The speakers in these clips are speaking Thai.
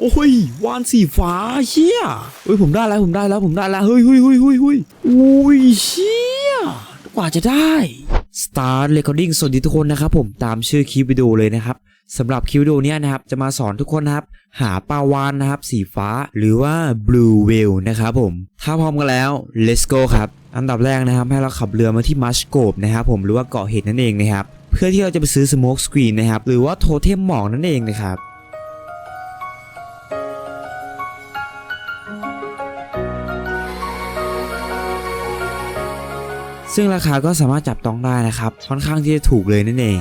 โอ้ยวานสีฟ้าเชี่ยเฮ้ยผมได้แล้วผมได้แล้วผมได้แล้วเฮ้ยเฮ้ยเฮ้ยเฮ้ยเฮ้ยอุ้ยเชี่ยกว่าจะได้ Start Recording สวัสดีทุกคนนะครับผมตามชื่อคลิปวิดีโอเลยนะครับสำหรับคลิปวิดีโอนี้นะครับจะมาสอนทุกคนนะครับ หาปลาวานนะครับ สีฟ้าหรือว่า Blue Whale นะครับผม ถ้าพร้อมกันแล้ว let's go ครับอันดับแรกนะครับ ให้เราขับเรือมาที่มัชโกบนะครับผมหรือว่าเกาะเห็ดนั่นเองนะครับ เพื่อที่เราจะไปซื้อ smoke screen นะครับ หรือว่าโทเทมหมอกนั่นเองนะครับ ซึ่งราคาก็สามารถจับต้องได้นะครับ ค่อนข้างที่จะถูกเลยนั่นเอง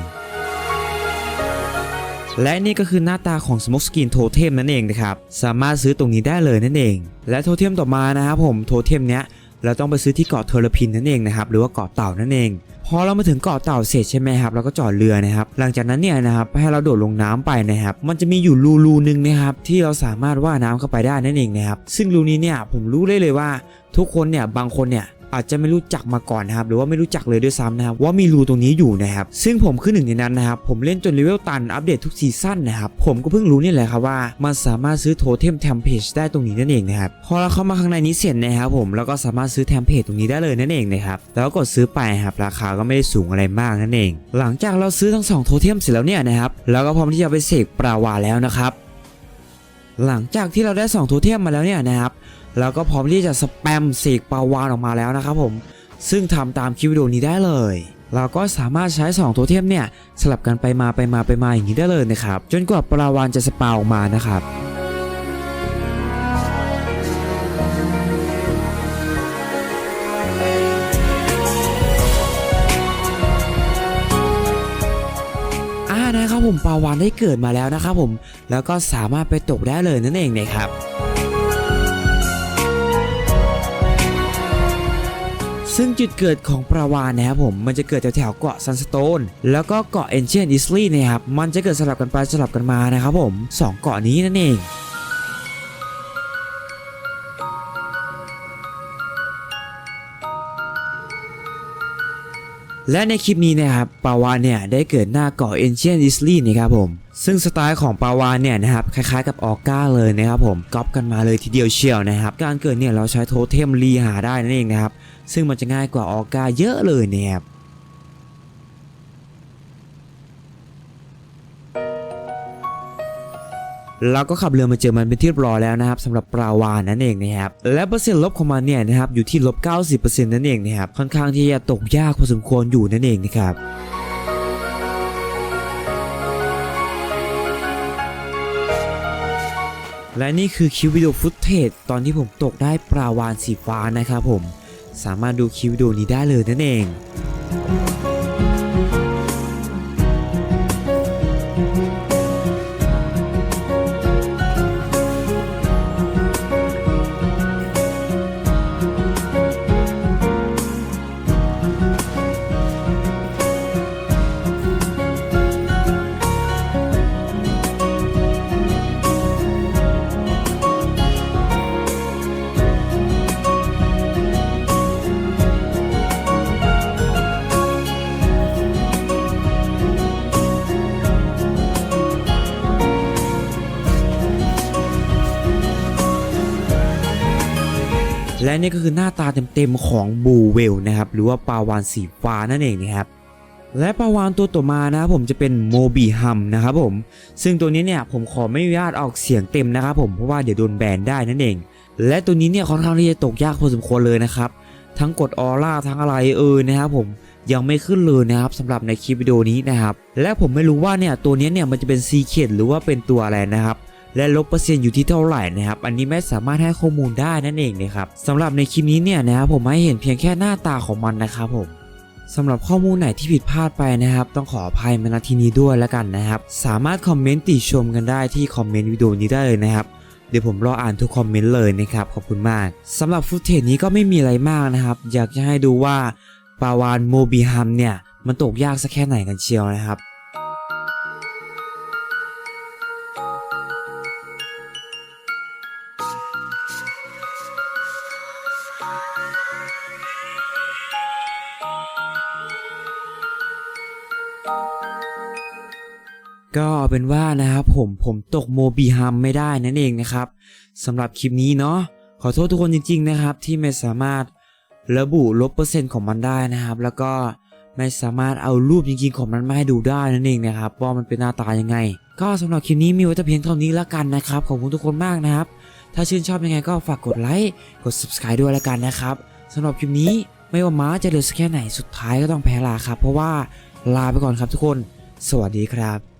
และนี่ก็คือหน้าตาของ Smoke Screen Totem นั่นเองนะครับ สามารถซื้อตรงนี้ได้เลยนั่นเอง และโทเทมต่อมานะครับผมโทเทมเนี้ยเราต้องไปซื้อที่เกาะเทอร์พินนั่นเองนะครับหรือว่าเกาะเต่านั่นเองพอเรามาถึงเกาะเต่าเสร็จใช่ไหมครับเราก็จอดเรือนะครับ หลังจากนั้นเนี่ยนะครับให้เราโดดลงน้ำไปนะครับ มันจะมีอยู่รูรูหนึงนะครับที่เราสามารถว่ายน้ำเข้าไปได้นั่นเองนะครับ ซึ่งรูนี้เนี่ยผมรู้ได้เลยว่าทุกคนเนี่ยบางคนเนี่ย อาจจะไม่รู้จักมาก่อนนะครับหรือว่าไม่รู้จักเลยด้วยซ้ำนะครับว่ามีรูตรงนี้อยู่นะครับซึ่งผมคือหนึ่งในนั้นนะครับผมเล่นจนเลเวลตันอัปเดตทุกซีซั่นนะครับผมก็เพิ่งรู้นี่แหละครับว่า มันสามารถซื้อโทเทมแทมเพจได้ตรงนี้นั่นเองนะครับพอเราเข้ามาข้างในนี้เสร็จนะครับผมแล้วก็สามารถซื้อแทมเพจตรงนี้ได้เลยนั่นเองนะครับแล้วก็กดซื้อไปครับราคาก็ไม่ได้สูงอะไรมากนั่นเอง หลังจากเราซื้อทั้งสองโทเทมเสร็จแล้วเนี่ยนะครับเราก็พร้อมที่จะไปเสกปลาวาแล้วนะครับ หลังจากที่เราได้2โทเทียมมาแล้วเนี่ยนะครับเราก็พร้อมที่จะสแปมเสกปลาวานออกมาแล้วนะครับผมซึ่งทำตามคลิปวิดีโอนี้ได้เลย เราก็สามารถใช้2โทเทียมเนี่ยสลับกันไปมาไปมาไปมาอย่างนี้ได้เลยนะครับ จนกว่าปลาวานจะสปาออกมานะครับอ่านะครับผมปลาวานได้เกิดมาแล้วนะครับผม แล้วก็สามารถไปตกได้เลยนั่นเองนะครับซึ่งจุดเกิดของปลาวานนะครับผมมันจะเกิดแถวๆเกาะซันสโตนแล้วก็เกาะเอนเชียนอิสลีนะครับมันจะเกิดสลับกันไปสลับกันมานะครับผมสองเกาะนี้นั่นเอง และในคลิปนี้นะครับปาวานเนี่ยได้เกิดหน้าเกาะเอนเชียนอิสลีนะครับผม ซึ่งสไตล์ของปาวานเนี่ยนะครับคล้ายๆกับออก้าเลยนะครับผมก๊อปกันมาเลยทีเดียวเชียวนะครับ การเกิดเนี่ยเราใช้โทเทมรีหาได้นั่นเองนะครับ ซึ่งมันจะง่ายกว่าออก้าเยอะเลยนะครับ เราก็ขับเรือมาเจอมันเป็นที่เรียบร้อยแล้วนะครับสำหรับปลาวานนั่นเองนะครับและเปอร์เซ็นต์ลบของมันเนี่ยนะครับอยู่ที่ลบ90%นั่นเองนะครับค่อนข้างที่จะตกยากพอสมควรอยู่นั่นเองนะครับและนี่คือคลิปวิดีโอฟุตเทจตอนที่ผมตกได้ปลาวานสีฟ้านะครับผม สามารถดูคลิปวิดีโอนี้ได้เลยนั่นเอง และนี่ก็คือหน้าตาเต็มๆของบูเวลนะครับหรือว่าปลาวานสีฟ้านั่นเองนะครับและปลาวานตัวต่อมานะครับผมจะเป็นโมบีฮัมนะครับผมซึ่งตัวนี้เนี่ยผมขอไม่อนุญาตออกเสียงเต็มนะครับผมเพราะว่าเดี๋ยวโดนแบนได้นั่นเอง และตัวนี้เนี่ยค่อนข้างที่จะตกยากพอสมควรเลยนะครับทั้งกดออร่าทั้งอะไรเออนะครับผมยังไม่ขึ้นเลยนะครับสำหรับในคลิปวิดีโอนี้นะครับและผมไม่รู้ว่าเนี่ยตัวนี้เนี่ยมันจะเป็นซีเคดหรือว่าเป็นตัวอะไรนะครับ และลบเปอร์เซ็นต์อยู่ที่เท่าไหร่นะครับ อันนี้ไม่สามารถให้ข้อมูลได้นั่นเองนะครับสำหรับในคลิปนี้เนี่ยนะครับผมให้เห็นเพียงแค่หน้าตาของมันนะครับผมสำหรับข้อมูลไหนที่ผิดพลาดไปนะครับ ต้องขออภัยมาณที่นี้ด้วยแล้วกันนะครับ สามารถคอมเมนต์ติชมกันได้ที่คอมเมนต์วิดีโอนี้ได้เลยนะครับ เดี๋ยวผมรออ่านทุกคอมเมนต์เลยนะครับ ขอบคุณมากสำหรับฟุตเทจนี้ก็ไม่มีอะไรมากนะครับ อยากจะให้ดูว่าปาวานโมบิฮัมเนี่ยมันตกยากสักแค่ไหนกันเชียวนะครับ ก็เป็นว่านะครับผมผมตกโมบีฮัมไม่ได้นั่นเองนะครับสำหรับคลิปนี้เนาะขอโทษทุกคนจริง ๆ นะครับ ที่ไม่สามารถระบุลบเปอร์เซ็นต์ของมันได้นะครับ แล้วก็ไม่สามารถเอารูปจริงๆของมันมาให้ดูได้นั่นเองนะครับว่ามันเป็นหน้าตายังไง ก็สำหรับคลิปนี้มีไว้แต่เพียงเท่านี้แล้วกันนะครับขอบคุณทุกคนมากนะครับ ถ้าชื่นชอบยังไงก็ฝากกดไลค์กด subscribe ด้วยแล้วกันนะครับสำหรับคลิปนี้ไม่ว่าม้าจะเหลือสักแค่ไหนสุดท้ายก็ต้องแพ้ลาครับ เพราะว่าลาไปก่อนครับทุกคน สวัสดีครับ